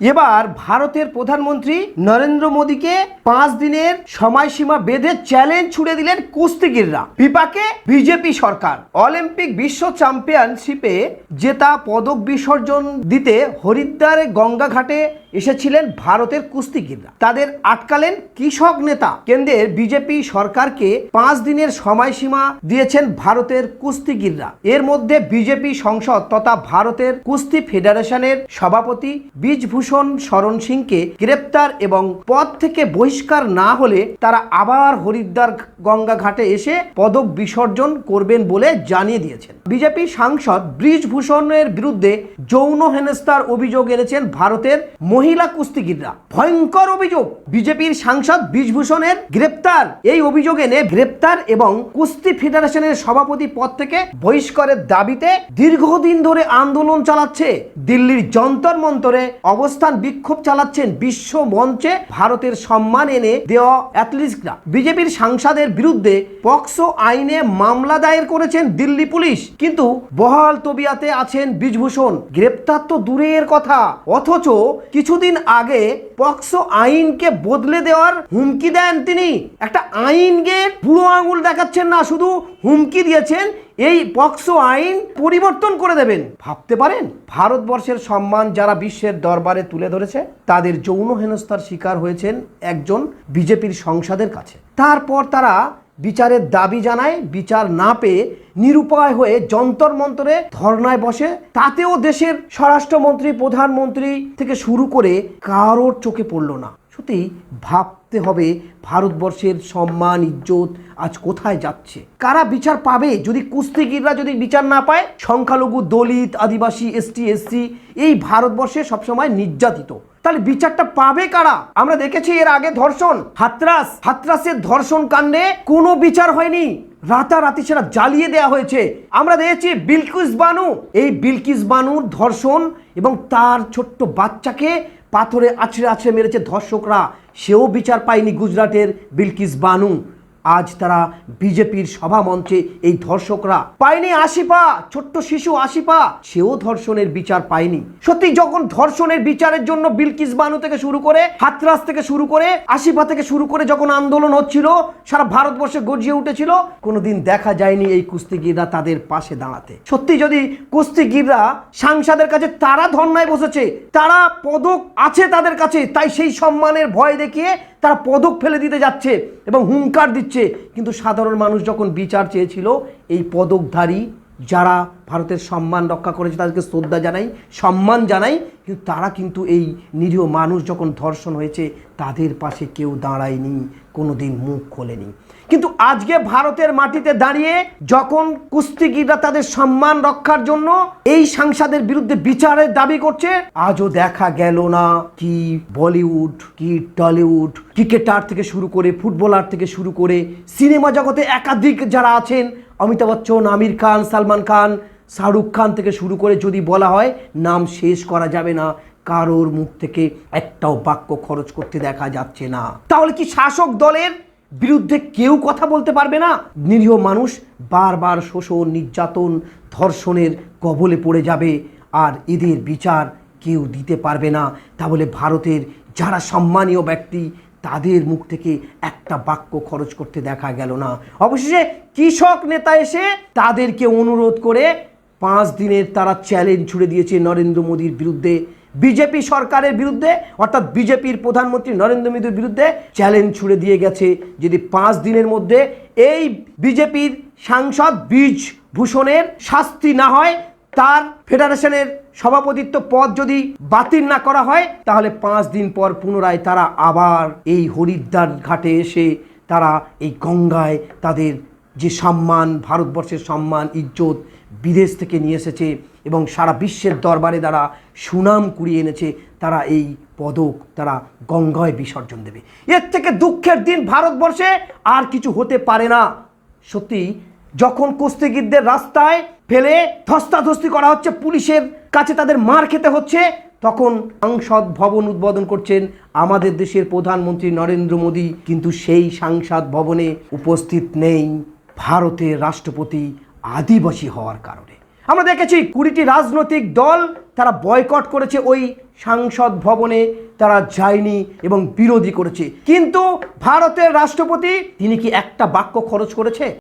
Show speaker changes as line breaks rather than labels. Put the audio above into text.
এবার ভারতের প্রধানমন্ত্রী নরেন্দ্র মোদীকে পাঁচ দিনের সময়সীমা বেঁধে চ্যালেঞ্জ ছুড়ে দিলেন কুস্তিগিররা। বিপাকে বিজেপি সরকার। অলিম্পিক বিশ্ব চ্যাম্পিয়নশিপে জেতা পদক বিসর্জন দিতে হরিদ্বারে গঙ্গা ঘাটে এসেছিলেন ভারতের কুস্তিগিররা। তাদের আটকালেন কৃষক নেতা। কেন্দ্রের বিজেপি সরকারকে পাঁচ দিনের সময়সীমা দিয়েছেন ভারতের কুস্তিগিররা। এর মধ্যে বিজেপি সংসদ তথা ভারতের কুস্তি ফেডারেশনের সভাপতি বীজভূষণ শরণ সিংকে গ্রেপ্তার এবং পদ থেকে বহিষ্কার না হলে তারা আবার হরিদ্বার গঙ্গা ঘাটে এসে পদক বিসর্জন করবেন বলে জানিয়ে দিয়েছেন। বিজেপি সাংসদ ব্রিজভূষণের বিরুদ্ধে যৌন হেনস্থার অভিযোগ এনেছেন ভারতের মহিলা কুস্তিগিররা। ভয়ঙ্কর অভিযোগ! বিজেপির সাংসদ ব্রিজভূষণের গ্রেপ্তার। এই অভিযোগ এনে গ্রেপ্তার এবং কুস্তি ফেডারেশনের সভাপতি পদ থেকে বহিষ্কারের দাবিতে দীর্ঘদিন ধরে আন্দোলন চালাচ্ছে দিল্লির যন্তর মন্তরে অবস্থান বিক্ষোভ চালাচ্ছেন বিশ্ব মঞ্চে ভারতের সম্মান এনে দেওয়া অ্যাথলিটরা বিজেপির সাংসদের বিরুদ্ধে পক্সো আইনে মামলা দায়ের করেছেন দিল্লি পুলিশ। কিন্তু বহাল তবিয়াতে আছেন বীজভূষণ গ্রেপ্তার তো দূরের কথা। অথচ কিছুদিন আগে পক্সো আইনকে বদলে দেওয়ার হুমকি দেন তিনি। একটা আইনকে বুড়ো আঙুল দেখাচ্ছেন না, শুধু হুমকি দিয়েছেন এই পক্সো আইন পরিবর্তন করে দেবেন। ভাবতে পারেন? ভারতবর্ষের সম্মান যারা বিশ্বের দরবারে তুলে ধরেছে, তাদের যৌন হেনস্থার শিকার হয়েছেন একজন বিজেপির সংসদের কাছে। তারপর তারা বিচারের দাবি জানায়, বিচার না পেয়ে নিরুপায় হয়ে যন্তর মন্তরে ধর্নায় বসে। তাতেও দেশের স্বরাষ্ট্রমন্ত্রী, প্রধানমন্ত্রী থেকে শুরু করে কারোর চোখে পড়ল না। সত্যি ভাবতে হবে, ভারতবর্ষের সম্মান, ইজ্জত আজ কোথায় যাচ্ছে? কারা বিচার পাবে? যদি কুস্তিগিররা যদি বিচার না পায়, সংখ্যালঘু, দলিত, আদিবাসী, এসটি, এসসি, এই ভারতবর্ষে সবসময় নির্যাতিত। তাহলে বিচারটা পাবে কারা? আমরা দেখেছি এর আগে ধর্ষণ। হাতরাস, হাতরাসের ধর্ষণ কাণ্ডে কোনো বিচার হয়নি। রাতারাতি সেটা জ্বালিয়ে দেওয়া হয়েছে। আমরা দেখেছি বিলকিস বানু। এই বিলকিস বানুর ধর্ষণ এবং তার ছোট্ট বাচ্চাকে পাথরে আছড়ে আছড়ে মেরেছে ধর্ষকরা। সেও বিচার পায়নি গুজরাটের বিলকিস বানু। আজ তারা বিজেপির সভা মঞ্চে এই ধর্ষকরা। পায়নি আশিপা, ছোট্ট শিশু আশিপা। সেও ধর্ষণের বিচার পায়নি। সত্যি যখন ধর্ষণের বিচারের জন্য বিলকিস বানু থেকে শুরু করে, হাতরাস থেকে শুরু করে, আশিপা থেকে শুরু করে যখন আন্দোলন হচ্ছিল, সারা ভারতবর্ষে গর্জিয়ে উঠেছিল, কোনোদিন দেখা যায়নি এই কুস্তিগিররা তাদের পাশে দাঁড়াতে। সত্যি যদি কুস্তিগিররা সাংসদের কাছে তারা ধর্নায় বসেছে, তারা পদক আছে তাদের কাছে, তাই সেই সম্মানের ভয় দেখিয়ে তারা পদক ফেলে দিতে যাচ্ছে এবং হুঙ্কার দিচ্ছে। কিন্তু সাধারণ মানুষ যখন বিচার চেয়েছিল, এই পদকধারী যারা ভারতের সম্মান রক্ষা করেছে, তাদেরকে শ্রদ্ধা জানাই, সম্মান জানাই কিন্তু তারা কিন্তু এই নিরীহ মানুষ যখন ধর্ষণ হয়েছে, তাদের পাশে কেউ দাঁড়ায়নি কোনো দিন মুখ খোলেনি। কিন্তু আজকে ভারতের মাটিতে দাঁড়িয়ে যখন কুস্তিগিররা তাদের সম্মান রক্ষার জন্য এই সাংসদের বিরুদ্ধে বিচারের দাবি করছে, আজও দেখা গেল না কি বলিউড, কি টলিউড, ক্রিকেটার থেকে শুরু করে ফুটবলার থেকে শুরু করে সিনেমা জগতে একাধিক যারা আছেন, অমিতাভ বচ্চন, আমির খান, সালমান খান শাহরুখ খান থেকে শুরু করে যদি বলা হয়, নাম শেষ করা যাবে না। কারোর মুখ থেকে একটাও বাক্য খরচ করতে দেখা যাচ্ছে না। তাহলে কি শাসক দলের বিরুদ্ধে কেউ কথা বলতে পারবে না? নিরীহ মানুষ বারবার শোষণ, নির্যাতন, ধর্ষণের কবলে পড়ে যাবে। আর এদের বিচার কেউ দিতে পারবে না। তাহলে ভারতের যারা সম্মানীয় ব্যক্তি, তাদের মুখ থেকে একটা বাক্য খরচ করতে দেখা গেল না। অবশেষে কৃষক নেতা এসে তাদেরকে অনুরোধ করে পাঁচ দিনের তারা চ্যালেঞ্জ ছুড়ে দিয়েছে নরেন্দ্র মোদীর বিরুদ্ধে। বিজেপি সরকারের বিরুদ্ধে, অর্থাৎ বিজেপির প্রধানমন্ত্রী নরেন্দ্র মোদীর বিরুদ্ধে চ্যালেঞ্জ ছুড়ে দিয়ে গেছে। যদি পাঁচ দিনের মধ্যে এই বিজেপির সাংসদ বীজ ভূষণের শাস্তি না হয়, তার ফেডারেশনের সভাপতিত্ব পদ যদি বাতিল না করা হয়, তাহলে পাঁচ দিন পর পুনরায় তারা আবার এই হরিদ্বার ঘাটে এসে তারা এই গঙ্গায় তাদের যে সম্মান, ভারতবর্ষের সম্মান, ইজ্জত বিদেশ থেকে নিয়ে এসেছে এবং সারা বিশ্বের দরবারে তারা সুনাম কুড়িয়ে এনেছে, তারা এই পদক, তারা গঙ্গায় বিসর্জন দেবে। এর থেকে দুঃখের দিন ভারতবর্ষে আর কিছু হতে পারে না। সত্যি, যখন কুস্তিগিরদের রাস্তায় ফেলে ধস্তাধস্তি করা হচ্ছে, পুলিশের কাছে তাদের মার খেতে হচ্ছে, তখন সাংসদ ভবন উদ্বোধন করছেন আমাদের দেশের প্রধানমন্ত্রী নরেন্দ্র মোদী। কিন্তু সেই সাংসদ ভবনে উপস্থিত নেই। ভারতের রাষ্ট্রপতি আদিবাসী হওয়ার কারণে। আমরা দেখেছি কুড়িটি রাজনৈতিক দল তারা বয়কট করেছে ওই সাংসদ ভবনে, তারা যায়নি এবং বিরোধী করেছে। কিন্তু ভারতের রাষ্ট্রপতি, তিনি কি একটা বাক্য খরচ করেছে?